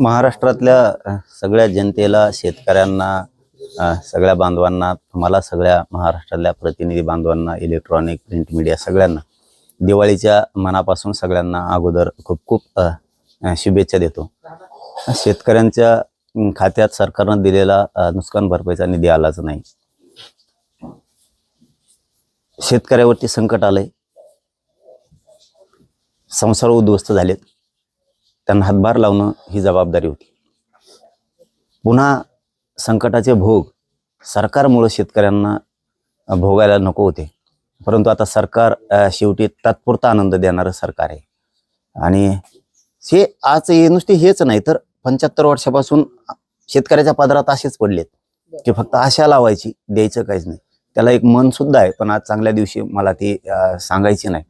महाराष्ट्रातल्या सगळ्या जनतेला शेतकऱ्यांना सगळ्या बांधवांना तुम्हाला सगळ्या महाराष्ट्रातल्या प्रतिनिधी बांधवांना इलेक्ट्रॉनिक प्रिंट मीडिया सगळ्यांना दिवाळीच्या मनापासून सगळ्यांना अगोदर खूप खूप शुभेच्छा देतो. शेतकऱ्यांच्या खात्यात सरकारनं दिलेला नुकसान भरपाईचा निधी आलाच नाही. शेतकऱ्यावरती संकट आलंय. संसार उद्ध्वस्त झालेत. त्यांना हातभार लावणं ही जबाबदारी होती. पुन्हा संकटाचे भोग सरकारमुळं शेतकऱ्यांना भोगायला नको होते. परंतु आता सरकार शेवटी तात्पुरता आनंद देणारं सरकार आहे. आणि हे आज हे नुसते हेच नाही तर पंच्याहत्तर वर्षापासून शेतकऱ्याच्या पदरात असेच पडलेत. की फक्त आशा लावायची द्यायचं काहीच नाही. त्याला एक मन सुद्धा आहे पण आज चांगल्या दिवशी मला ते सांगायची नाही.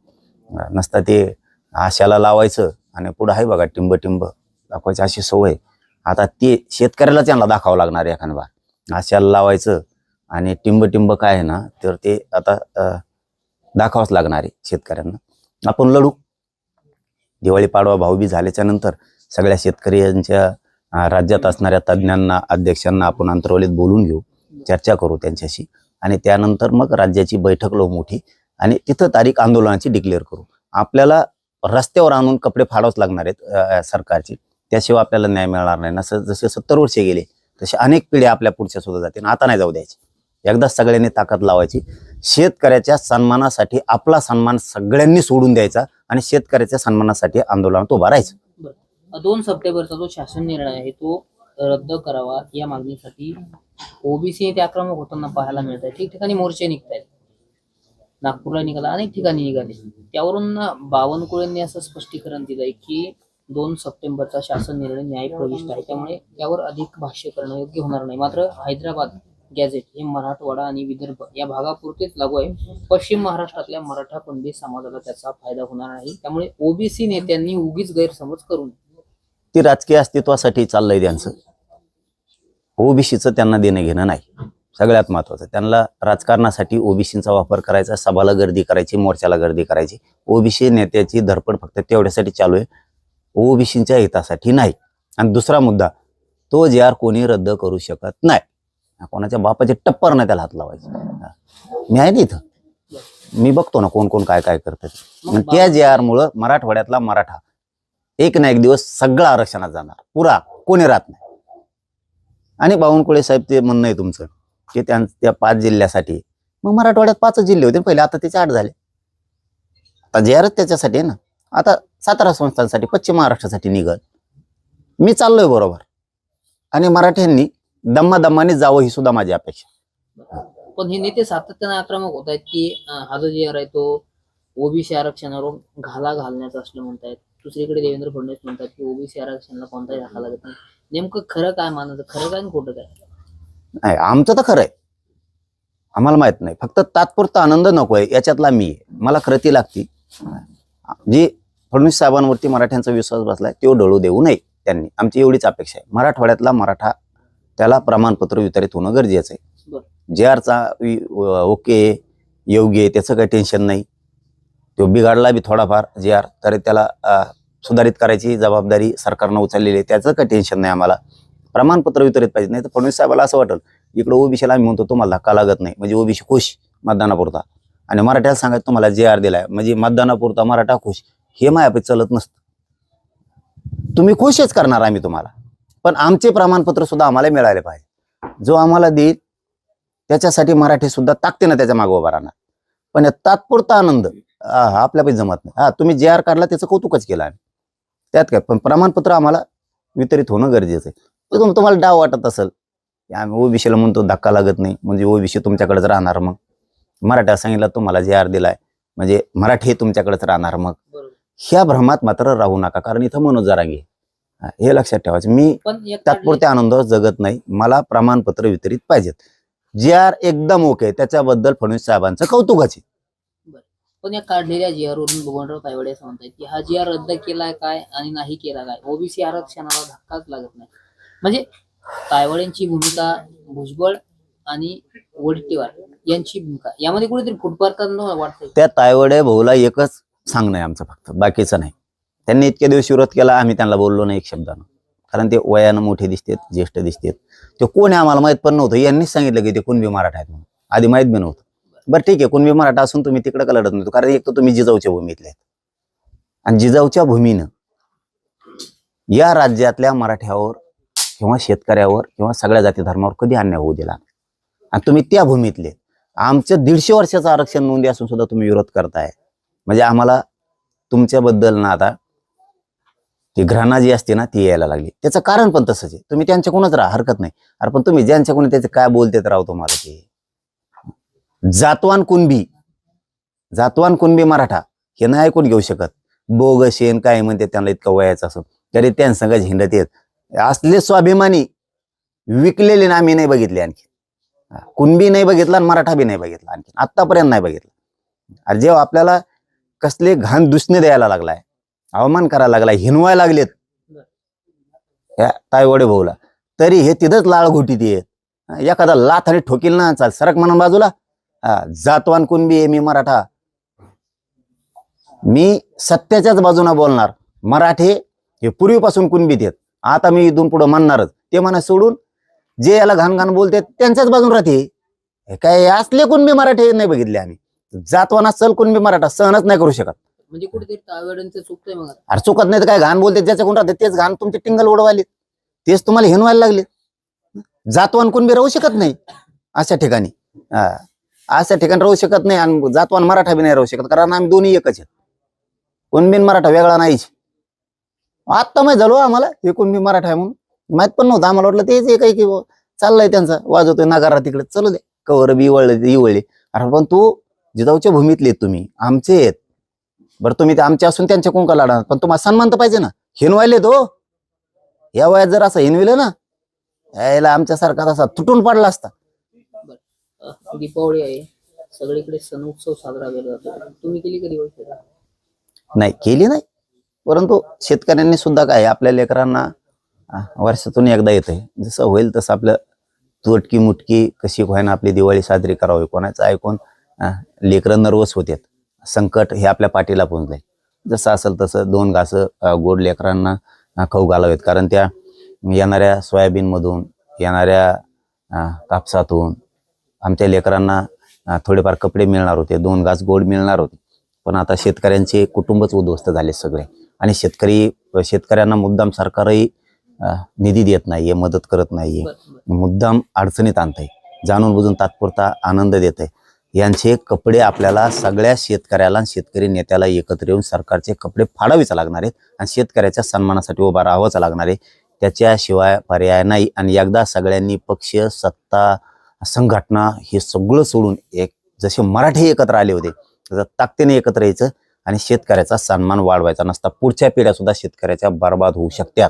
नसता ते आशाला लावायचं आणि पुढं आहे बघा टिंब टिंब दाखवायची अशी सवय. आता ते शेतकऱ्यालाच यांना दाखवावं लागणार आहे एखाद बार आशाला लावायचं आणि टिंब टिंब काय आहे ना तर ते आता अ, दाखवावंच लागणार आहे शेतकऱ्यांना. आपण लढू. दिवाळी पाडवा भाऊबी झाल्याच्यानंतर सगळ्या शेतकऱ्यांच्या राज्यात असणाऱ्या तज्ज्ञांना अध्यक्षांना आपण अंतरवलीत बोलून घेऊ. चर्चा करू त्यांच्याशी. आणि त्यानंतर मग राज्याची बैठक लो मोठी. आणि तिथं तारीख आंदोलनाची डिक्लेअर करू. आपल्याला रस्त्यावर आणून कपडे फाडावच लागणार आहेत सरकारचे सरकारची. त्याशिवाय आपल्याला न्याय मिळणार नाही. ना जसे सत्तर वर्षे गेले तसे अनेक पिढ्या आपल्या पुढच्या सुद्धा जातील. आता नाही जाऊ द्यायची. एकदा सगळ्यांनी ताकद लावायची. शेतकऱ्याच्या सन्मानासाठी आपला सन्मान सगळ्यांनी सोडून द्यायचा आणि शेतकऱ्याच्या सन्मानासाठी आंदोलनात उभा राहायचं. दोन सप्टेंबरचा जो शासन निर्णय आहे तो रद्द करावा या मागणीसाठी ओबीसी ते आक्रमक होताना पाहायला मिळत आहे ठिकठिकाणी मोर्चे निघत आहेत नागपूरला निघाला. अनेक ठिकाणी निघाले. त्यावरून बावनकुळेंनी असं स्पष्टीकरण दिलंय की दोन सप्टेंबरचा शासन निर्णय न्यायप्रविष्ट आहे. त्यामुळे त्यावर अधिक भाष्य करणं योग्य होणार नाही. मात्र हैदराबाद गॅझेट हे मराठवाडा आणि विदर्भ या भागापुरतेच लागू आहे. पश्चिम महाराष्ट्रातल्या मराठा पंडित समाजाला त्याचा फायदा होणार नाही. त्यामुळे ओबीसी नेत्यांनी उगीच गैरसमज करू नये. ती राजकीय अस्तित्वासाठी चाललंय त्यांचं. ओबीसीचं त्यांना देणं घेणं नाही. सगळ्यात महत्वाचं. त्यांना राजकारणासाठी ओबीसीचा वापर करायचा सभाला गर्दी करायची मोर्चाला गर्दी करायची. ओबीसी नेत्याची धडपड फक्त तेवढ्यासाठी चालू आहे. ओबीसीच्या हितासाठी नाही. आणि दुसरा मुद्दा तो जे आर कोणी रद्द करू शकत नाही. कोणाच्या बापाचे टप्पर नाही त्याला हात लावायचं. मी आहे ना इथं? मी बघतो ना कोण कोण काय काय करतात त्या जे आर मुळे मराठवाड्यातला मराठा एक ना एक दिवस सगळं आरक्षणात जाणार. पुरा कोणी राहत नाही. आणि बावनकुळे साहेब ते म्हणणं आहे तुमचं. की त्यां त्या पाच जिल्ह्यासाठी. मग मराठवाड्यात पाच जिल्हे होते पहिले आता त्याचे आठ झाले. आता जे त्याच्यासाठी आहे ना. आता सातारा संस्थांसाठी पश्चिम महाराष्ट्रासाठी निघत मी चाललोय बरोबर. आणि मराठ्यांनी दम्मा दम्माने जावं ही सुद्धा माझी अपेक्षा. पण हे नेते सातत्याने आक्रमक होत आहेत की हा जो जी आर आहे तो ओबीसी आरक्षणावर घाला घालण्याचा असलं म्हणतायत. दुसरीकडे देवेंद्र फडणवीस म्हणतात की ओबीसी आरक्षणाला कोणताही धक्का लागत नाही. नेमकं खरं काय मानायचं? खरं काय खोटं काय? नाही आमचं तर खरं आहे आम्हाला माहीत नाही. फक्त तात्पुरता आनंद नको आहे याच्यातला मी आहे. मला खरं ती लागती. जी फडणवीस साहेबांवरती मराठ्यांचा विश्वास बसलाय तो डळू देऊ नये त्यांनी. आमची एवढीच अपेक्षा आहे. मराठवाड्यातला मराठा त्याला प्रमाणपत्र वितरित होणं गरजेचं आहे. जे आरचा ओके योग्य आहे त्याचं काही टेन्शन नाही. तो बिघाडला बी थोडाफार जे आर तरी त्याला सुधारित करायची जबाबदारी सरकारनं उचललेली आहे त्याचं काही टेन्शन नाही आम्हाला. प्रमाणपत्र वितरित पाहिजे. नाही तर फडणवीस साहेबाला असं वाटेल इकडं ओबीसीला आम्ही म्हणतो तुम्हाला धक्का लागत नाही. म्हणजे ओबीसी खुश मतदानापुरता. आणि मराठ्याला सांगायचं तुम्हाला जे आर दिलाय. म्हणजे मतदानापुरता मराठा खुश हे मायापैकी चलत नसतं. तुम्ही खुशच करणार आम्ही तुम्हाला. पण आमचे प्रमाणपत्र सुद्धा आम्हाला मिळाले पाहिजे. जो आम्हाला देईल त्याच्यासाठी मराठी सुद्धा ताकदीनं त्याच्यामागे उभा राहणार. पण तात्पुरता आनंद आपल्यापैकी जमत नाही. हा तुम्ही जे आर काढला त्याचं कौतुकच केलं आम्ही. त्यात काय पण प्रमाणपत्र आम्हाला वितरित होणं गरजेचं आहे. तुम्हाला डाव वाटत असेल आम्ही ओबीसीला म्हणतो धक्का लागत नाही. म्हणजे ओबीसी तुमच्याकडेच राहणार मग. मराठा सांगितलं तुम्हाला जे आर दिलाय म्हणजे मराठी तुमच्याकडेच राहणार मग. ह्या भ्रमात मात्र राहू नका कारण इथं मनोज जरांगे हा, हे लक्षात ठेवायचं. मी तात्पुरत्या आनंदावर जगत नाही. मला प्रमाणपत्र वितरित पाहिजेत. जे आर एकदम ओके त्याच्याबद्दल फडणवीस साहेबांचं कौतुकच पण या काढलेल्या जी आर वरून भगवंतराव तायवाडे म्हणतात की हा जी आर रद्द केलाय काय आणि नाही केला काय? ओबीसी आरक्षणाला धक्काच लागत नाही. म्हणजे तायवड्यांची भूमिका भुजबळ आणि वडेट्टीवार यांची भूमिका. यामध्ये कुठेतरी फुटपाथांना वाटतं त्या तायवडे भाऊला एकच सांगणं आहे आमचं फक्त बाकीचं नाही. त्यांनी इतक्या दिवस विरोध केला आम्ही त्यांना बोललो नाही एक शब्दानं. कारण ते वयानं मोठे दिसतात ज्येष्ठ दिसतात. ते कोण आहे आम्हाला माहीत पण नव्हतं. यांनीच सांगितलं की ते कुणबी मराठा आहेत म्हणून. आधी माहीत बी नव्हतं. बरं ठीक आहे कुणबी मराठा असून तुम्ही तिकडं का लढत नव्हतं? कारण एक तर तुम्ही जिजाऊच्या भूमीतले आहेत. आणि जिजाऊच्या भूमीनं या राज्यातल्या मराठ्यावर किंवा शेतकऱ्यावर किंवा सगळ्या जाती धर्मावर कधी अन्याय होऊ दिला आणि तुम्ही त्या भूमीतले. आमचं दीडशे वर्षाचं आरक्षण नोंदी असून सुद्धा तुम्ही विरोध करताय. म्हणजे आम्हाला तुमच्याबद्दल ना आता ती घृणा जी असते ना ती यायला लागली. त्याचं कारण पण तसंच आहे. तुम्ही त्यांच्याकडूनच राहा हरकत नाही. अरे पण तुम्ही ज्यांच्याकडून त्याचे काय बोलतेत राव तुम्हाला ते? जातवान कुणबी जातवान कुणबी मराठा हे नाही ऐकून घेऊ शकत. बोग शेण काय म्हणते त्यांना इतकं वयाचं असं. तरी त्यांसंगच हिंडत येत असले स्वाभिमानी विकलेले ना आम्ही नाही बघितले आणखी. कुणबी नाही बघितला आणि मराठा बी नाही बघितला आणखी. आतापर्यंत नाही बघितला. अरे जेव्हा आपल्याला कसले घाण दुसणे द्यायला लागलाय अवमान करायला लागलाय हिनवायला लागलेत. या तायवडे भाऊला. तरी हे तिथंच लाळ घोटीत येत एखादा लाथ आणि ठोकील ना चाल सरक म्हणून बाजूला. जातवान कुणबी आहे मी मराठा. मी सत्याच्याच बाजूने बोलणार. मराठे हे पूर्वीपासून कुणबीत येत आता मी इथून पुढे म्हणणारच. ते म्हणा सोडून जे याला घाण घाण बोलते त्यांच्याच बाजून राहते. हे काय असले कुणबी मराठे नाही बघितले आम्ही. जातवान असल कुणबी मराठा सहनच नाही करू शकत. म्हणजे कुठेतरी चुकतंय मग. अरे चुकत नाही तर काय घाण बोलते ज्याच्याकडून राहते तेच घाण तुमचे टिंगल उडवाले तेच तुम्हाला हिनवायला लागले. जातवान कुणबी राहू शकत नाही अशा ठिकाणी. हा. अशा ठिकाणी राहू शकत नाही आणि जातवान मराठा बी नाही राहू शकत कारण आम्ही दोन्ही एकच आहेत. कुणबीन मराठा वेगळा नाहीच. आत्ता माहीत झालो आम्हाला. हे कुणबी मराठा आहे म्हणून. माहीत पण नव्हतं. आम्हाला वाटलं तेच एक आहे की चाललंय त्यांचा. वाजवतोय नागारा तिकडे. चलू दे. कवर बी वळले इवळले. अरे पण तू जिजाऊच्या भूमीतले तुम्ही. आमचे आहेत. बरं तुम्ही ते आमचे असून त्यांच्या कोण का लढणार पण तुम्हाला सन्मान तर पाहिजे ना. हिनवायले तो या वयात जर असं हिनविलं ना यायला आमच्यासारखा तसा तुटून पडला असता. दीपावली आहे. सगळीकडे सण उत्सव साजरा केला जातो. तुम्ही केली कधी नाही केली नाही. परंतु शेतकऱ्यांनी सुद्धा काय आपल्या लेकरांना वर्षातून एकदा येते जसं होईल तसं आपलं तुटकी मुटकी कशी व्हायना आपली दिवाळी साजरी करावी कोणाचं ऐकून लेकरं नर्वस होतात संकट हे आपल्या पाठीला पोहोचले जसं असेल तसं दोन घासं गोड लेकरांना खाऊ घालावेत. कारण त्या येणाऱ्या सोयाबीनमधून येणाऱ्या कापसातून आमच्या लेकरांना थोडेफार कपडे मिळणार होते. दोन घास गोड मिळणार होते. पण आता शेतकऱ्यांचे कुटुंबच उद्ध्वस्त झाले सगळे. आणि शेतकरी शेतकऱ्यांना मुद्दाम सरकारही निधी देत नाहीये मदत करत नाहीये. मुद्दाम अडचणीत आणतंय. जाणून बुजून तात्पुरता आनंद देत आहे यांचे कपडे आपल्याला सगळ्या शेतकऱ्याला शेतकरी नेत्याला एकत्र येऊन सरकारचे कपडे फाडावेच लागणार आहेत आणि शेतकऱ्याच्या सन्मानासाठी उभा राहावंच लागणार आहे. त्याच्याशिवाय पर्याय नाही आणि एकदा सगळ्यांनी पक्ष सत्ता संघटना हे सगळं सोडून एक जसे मराठी एकत्र आले होते तसं ताकदीने एकत्र यायचं आणि शेतकऱ्याचा सन्मान वाढवायचा नसता. पुढच्या पिढ्या सुद्धा शेतकऱ्याच्या बर्बाद होऊ शकतात.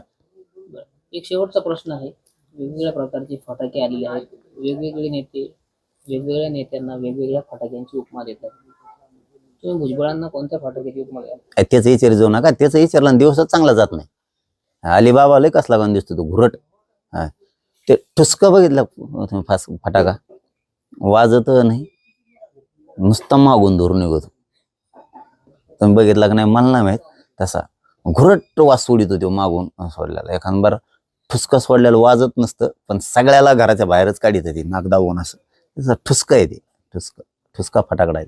एक शेवटचा प्रश्न आहे. वेगवेगळ्या प्रकारचे फटाके आलेले आहेत. वेगवेगळे नेते वेगवेगळ्या नेत्यांना वेगवेगळ्या फटाक्यांची उपमा देतात. तुम्ही भुजबळांना कोणत्या फटाक्याची उपमा द्याल? अ, त्याचं विचार जाऊ नका. त्याचं विचारलं दिवसच चांगला जात नाही. अलिबाबा लय कसला गण दिसतो तो घुरट. ते ठुसक बघितलं तुम्ही फास फटाका? वाजत नाही. नुसतं मागून धरून निघतो. तुम्ही बघितला का नाही मला नाही माहीत. तसा घुरट वास सोडितो हो तो मागून सोडलेला. एखादं बरं ठुसकं सोडलेलं वाजत नसतं पण सगळ्याला घराच्या बाहेरच काढित ती नाक दाबून असं. तसं ठुसकं आहे ते ठुसकं ठुसका फटाकडा आहे.